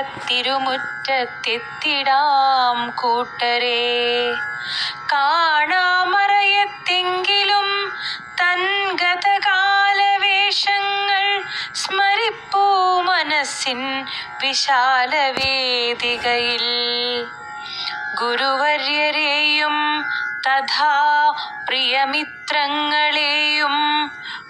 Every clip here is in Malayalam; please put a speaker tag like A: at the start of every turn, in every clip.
A: തിരുമുറ്റത്തെത്തിടാം കൂട്ടരെ. കാണാമറയത്തെങ്കിലും തൻഗതകാലവേഷങ്ങൾ സ്മരിപ്പൂ മനസ്സിൻ വിശാലവേദികയിൽ. ഗുരുവര്യരെയും തഥാ പ്രിയമിത്രങ്ങളെയും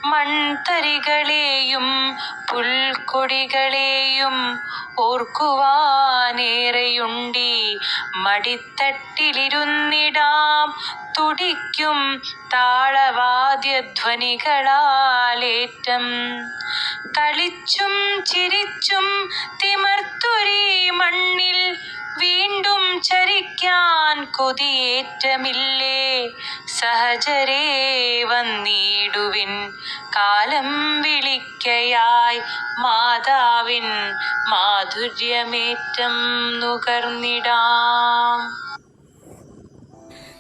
A: മൺതരികളെയും പുൽക്കൊടികളെയും ഓർക്കുവാനേറെയുണ്ടി മടിത്തട്ടിലിരുന്നിടാം തുടിക്കും താളവാദ്യധ്വനികളാലേറ്റം. കളിച്ചും ചിരിച്ചും തിമർത്തൊരീ മണ്ണിൽ വീണ്ടും ചരിക്കാൻ കൊതിയേറ്റമില്ലേ? സഹചരേ വന്നിടുവിൻ കാലം വിളിക്കയായി മാതാവിൻ മാധുര്യമേറ്റം നുകർന്നിടാം.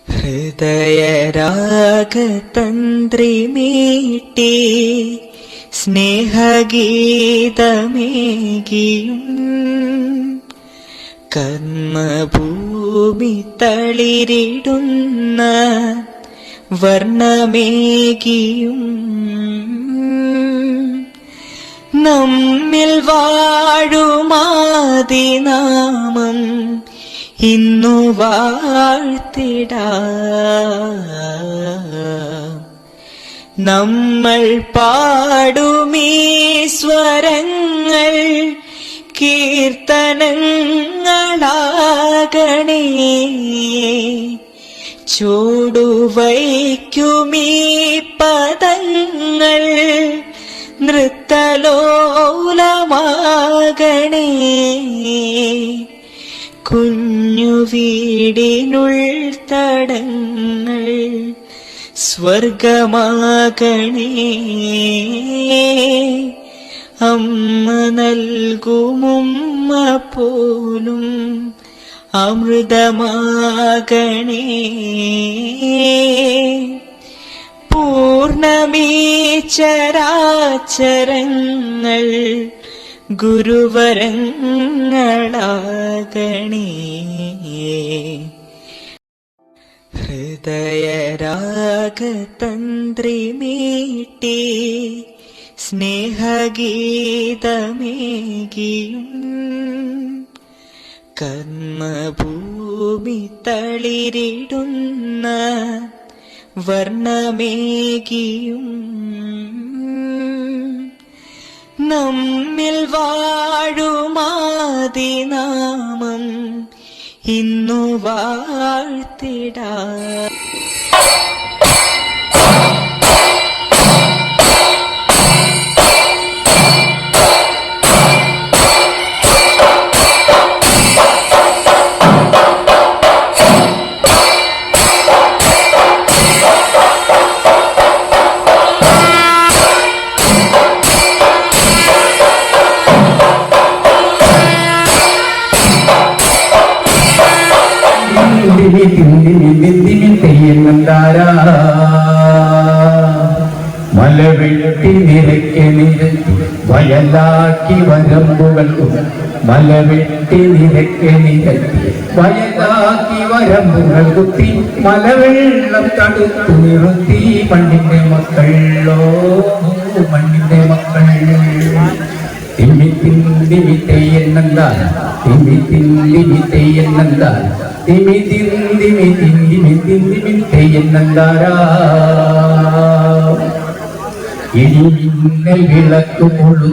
B: ഹൃദയരാഗതന്ത്രി മീട്ടി സ്നേഹഗീതമേകിയും കർമ്മഭൂമി തളിരിടുന്ന വർണമേകിയും നമ്മിൽ വാഴുമാതിനാമം ഇന്നു വാഴ്ത്തിട. നമ്മൾ പാടുമീ സ്വരങ്ങൾ കീർത്തനങ്ങളാകണേ ചൂടുവയ്ക്കുമീ പദങ്ങൾ നൃത്തലോലമാകണേ. കുഞ്ഞു വീടിനുൾ തടങ്ങൾ സ്വർഗമാകണേ. അമ്മ നൽകുമുമ്മ പോലും അമൃതമാകണേ. പൂർണമീ ചരാചരങ്ങൾ ഗുരുവരങ്ങളാകണേ. ഹൃദയരാഗതന്ത്രി മീട്ടി സ്നേഹഗീതമേകിയും കർമ്മഭൂമി തളിരിടുന്ന വർണമേകിയും നമ്മിൽ വാഴുമാതിനാമം ഇന്നു വാഴ്ത്തിട.
C: മലവെട്ടി നിരക്കെ നിരത്തി വയലാക്കി വരമ്പുകൾ കുത്തി മലവെള്ളം തടുത്തു നിർത്തി മണ്ണിന്റെ മക്കളോ മണ്ണിന്റെ മക്കൾ തിമ്മി തിന്തിമി തെയ്യുന്നെന്താൽ തിമ്മി തിന്തിമി തെയ്യുന്നെന്താൽ തിമി തിന്തിമി തിന്തിമി തിന്തിമി തെയ്യുന്നെന്താരാ ഇടിമിന്നൽ വിളക്ക് മുഴു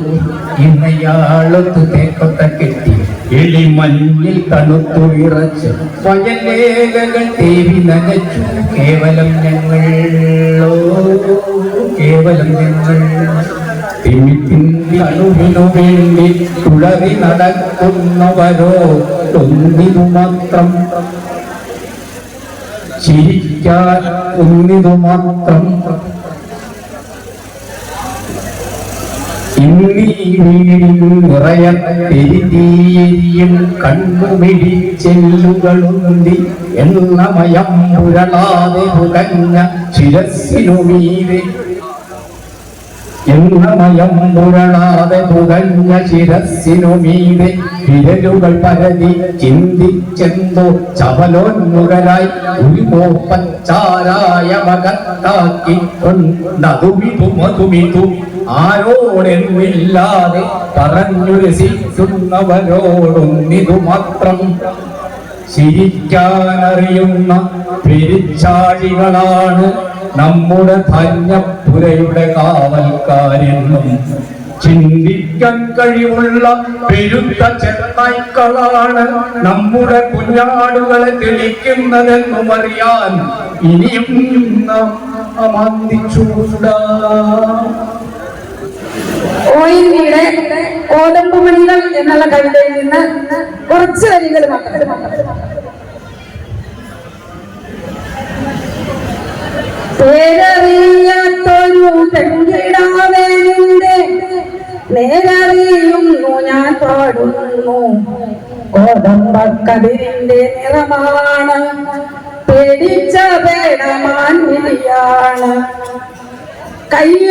C: ഇന്നയാളത്ത് തേക്കൊത്ത കെട്ടി. എളിമഞ്ഞിൽ തണുത്തു വിറച്ച് വയലേലകൾ തേവി നനച്ചു. കേവലം ഞങ്ങളോ കേവലം ഞങ്ങൾ. അണുവിനു വേണ്ടി തുളറി നടക്കുന്നവരോ ഒന്നിനു മാത്രം. ചിരിക്കാൻ ഒന്നിനു മാത്രം. ഇന്നീ വീടിൽ നിറയത്തെരിതീരിയും കണ്ണുമിഴി ചെല്ലുകളുന്തി എണ്ണമയം പുരളാതെ പുകഞ്ഞ ശിരസിനു മീതെ എന്നമയം പുരളാതെ പുകഞ്ഞ ശിരസിനു മീതെ വിരലുകൾ പരതി ചിന്തിച്ചെന്തോ ചപലോന്മുഖരായി ഉരുമോപ്പച്ചാരായ മകത്താക്കി കൊണ്ടതുമിതു മതുമിതു ആരോടെന്നില്ലാതെ പറഞ്ഞു രസിക്കുന്നവരോടൊന്നിതു മാത്രം ചിരിക്കാനറിയുന്ന പെരിച്ചാഴികളാണ് നമ്മുടെ ധന്യപുരയുടെ കാവൽക്കാരെന്നും ചിന്തിക്കാൻ കഴിവുള്ള പെരുത്ത ചെന്നായ്ക്കളാണ് നമ്മുടെ കുഞ്ഞാടുകളെ തെളിക്കുന്നതെന്നും അറിയാൻ ഇനിയും നാം
D: വിയുടെ ഓലമ്പുമണികൾ എന്നുള്ള കവിതയിൽ നിന്ന് കുറച്ച് വരികൾ മാത്രം. പേരറിയാത്തൊരു ഞാൻ നിറമാണ്. പേടിച്ച പേടമാൻ വിളിയാണ്. കയ്യിൽ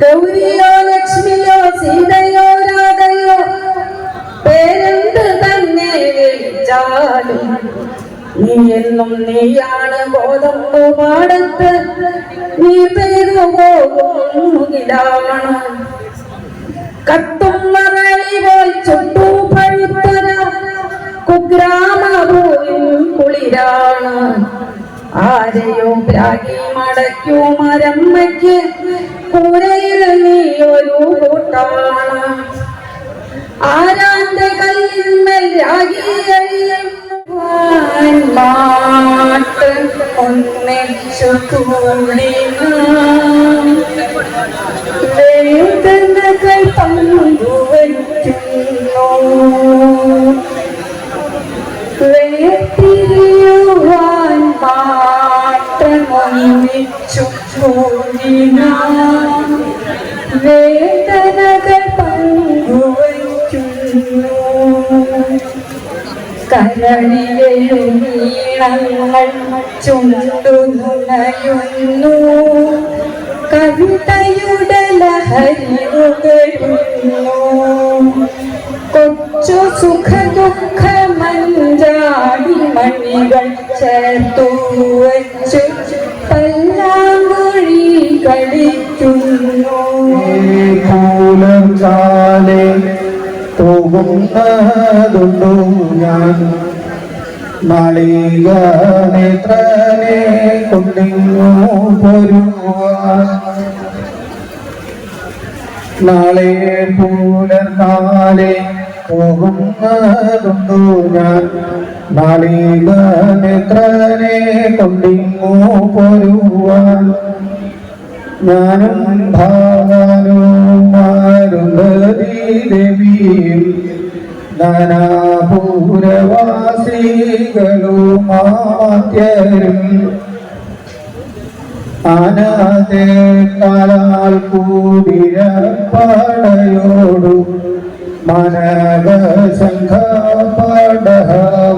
D: ഗൗരിയോ ലക്ഷ്മിയോ സീതയോ രാധയോ പേരെന്ത് തന്നെ വിളിച്ചാലും നീ എന്നും നീയാണ് ബോധം പാടത്ത് നീ പെയ്തു പോകുന്നിലാണ് കത്തും മറളി പോൽ ചുട്ടു പഴുത്തര കുഗ്രാമഭൂയും കുളിരാണ്. ആരെയോ പ്രാഗി മടക്കൂ മരമ്മയ്ക്ക് കൂരയിൽ നീ ഒരു കൂട്ടാണ്. ആരാന്റെ കല്ലിന്മേൽ രാഗിയഴിയുമാട്ട് വേദനകൾ പങ്കുവയ്ക്കുന്നു വേർതിരിയുവാൻ മാത്രമൊന്നിച്ചു കൂടി വേദനകൾ കരളിലെയും ഈണങ്ങൾ ചുണ്ടു നുണയുന്നു കവിതയുടെ ലഹരി നുകരുന്നു കൊച്ചു സുഖ ദുഃഖ മഞ്ചാടി മണികൾ ചേർത്തു വച്ചു പല്ലാങ്കുഴി കളിക്കുന്നു.
C: പോകുന്നതുണ്ടോ ഞാൻ? നാളിക നേത്രനെ നാളെ പുലർന്നാലെ പോകുന്നതുണ്ടോ ഞാൻ? നാളിക നേത്രനെ കൊണ്ടിങ്ങോ പൊരുവാൻ. ഞാനും ഭാവാനും അരുന്ധതി ദേവിയും നാനാപൂരവാസികളുമാത്യരും അനാഥേ കാലാൽ കൂടിയ പടയോടു മനക ശംഖ പടവാദ്യത്തോടും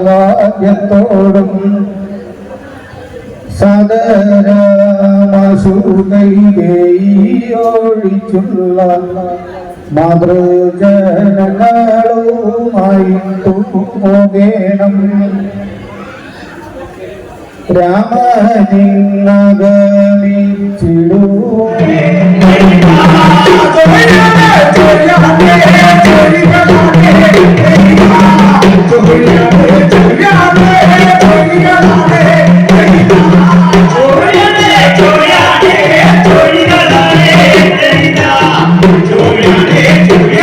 C: സദരമസുകൈയൊഴിച്ചുള്ള മാതൃജനങ്ങളുമായി പോകേണം
E: Yeah.